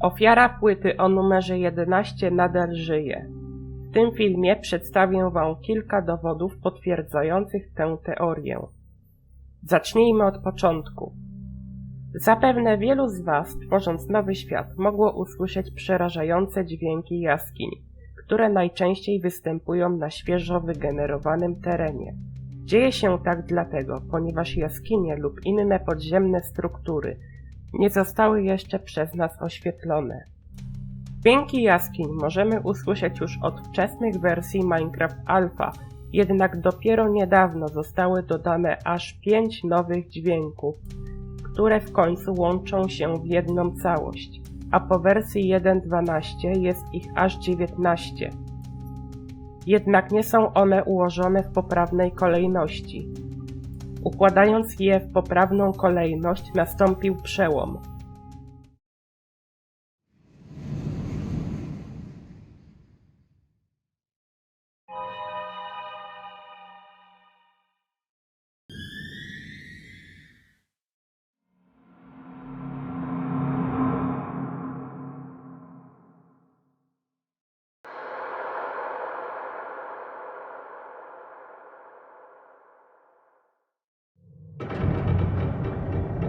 Ofiara płyty o numerze 11 nadal żyje. W tym filmie przedstawię Wam kilka dowodów potwierdzających tę teorię. Zacznijmy od początku. Zapewne wielu z Was, tworząc nowy świat, mogło usłyszeć przerażające dźwięki jaskiń, które najczęściej występują na świeżo wygenerowanym terenie. Dzieje się tak dlatego, ponieważ jaskinie lub inne podziemne struktury nie zostały jeszcze przez nas oświetlone. Dźwięki jaskiń możemy usłyszeć już od wczesnych wersji Minecraft Alpha, jednak dopiero niedawno zostały dodane aż pięć nowych dźwięków, które w końcu łączą się w jedną całość, a po wersji 1.12 jest ich aż 19. Jednak nie są one ułożone w poprawnej kolejności. Układając je w poprawną kolejność nastąpił przełom.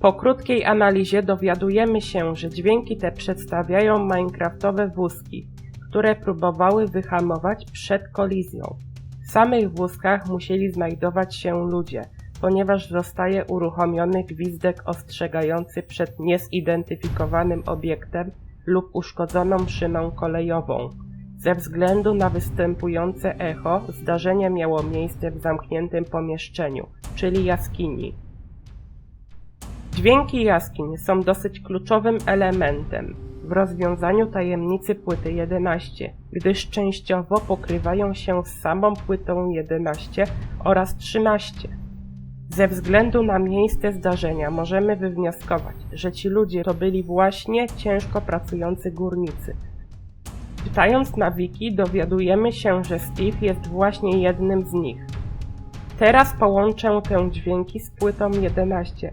Po krótkiej analizie dowiadujemy się, że dźwięki te przedstawiają minecraftowe wózki, które próbowały wyhamować przed kolizją. W samych wózkach musieli znajdować się ludzie, ponieważ zostaje uruchomiony gwizdek ostrzegający przed niezidentyfikowanym obiektem lub uszkodzoną szyną kolejową. Ze względu na występujące echo, zdarzenie miało miejsce w zamkniętym pomieszczeniu, czyli jaskini. Dźwięki jaskiń są dosyć kluczowym elementem w rozwiązaniu tajemnicy płyty 11, gdyż częściowo pokrywają się z samą płytą 11 oraz 13. Ze względu na miejsce zdarzenia możemy wywnioskować, że ci ludzie to byli właśnie ciężko pracujący górnicy. Czytając na wiki dowiadujemy się, że Steve jest właśnie jednym z nich. Teraz połączę te dźwięki z płytą 11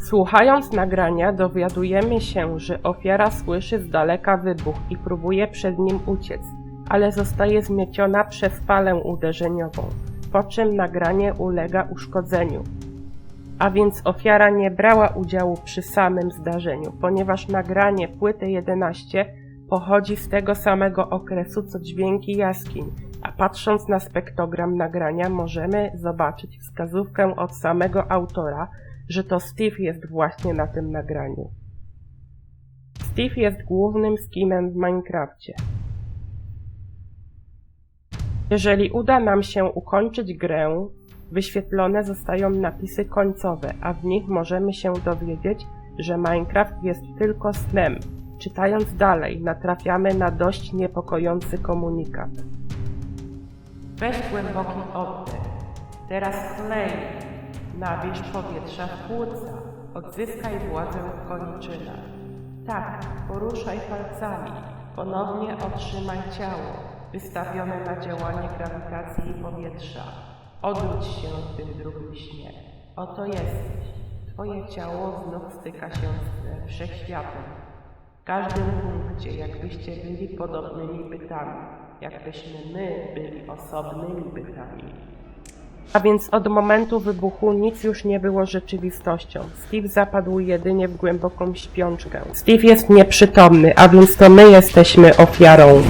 Słuchając nagrania dowiadujemy się, że ofiara słyszy z daleka wybuch i próbuje przed nim uciec, ale zostaje zmieciona przez falę uderzeniową, po czym nagranie ulega uszkodzeniu. A więc ofiara nie brała udziału przy samym zdarzeniu, ponieważ nagranie płyty 11 pochodzi z tego samego okresu co dźwięki jaskiń, a patrząc na spektrogram nagrania możemy zobaczyć wskazówkę od samego autora, że to Steve jest właśnie na tym nagraniu. Steve jest głównym skinem w Minecrafcie. Jeżeli uda nam się ukończyć grę, wyświetlone zostają napisy końcowe, a w nich możemy się dowiedzieć, że Minecraft jest tylko snem. Czytając dalej, natrafiamy na dość niepokojący komunikat. Weź głęboki oddech. Teraz klej. Nabierz powietrza w płuca. Odzyskaj władzę w koniczynach. Tak, poruszaj palcami. Ponownie otrzymaj ciało, wystawione na działanie grawitacji i powietrza. Odwróć się w tym drugim śnie. Oto jesteś. Twoje ciało znów styka się z wszechświatem. W każdym punkcie, jakbyście byli podobnymi bytami, jakbyśmy my byli osobnymi bytami. A więc od momentu wybuchu nic już nie było rzeczywistością. Steve zapadł jedynie w głęboką śpiączkę. Steve jest nieprzytomny, a więc to my jesteśmy ofiarą.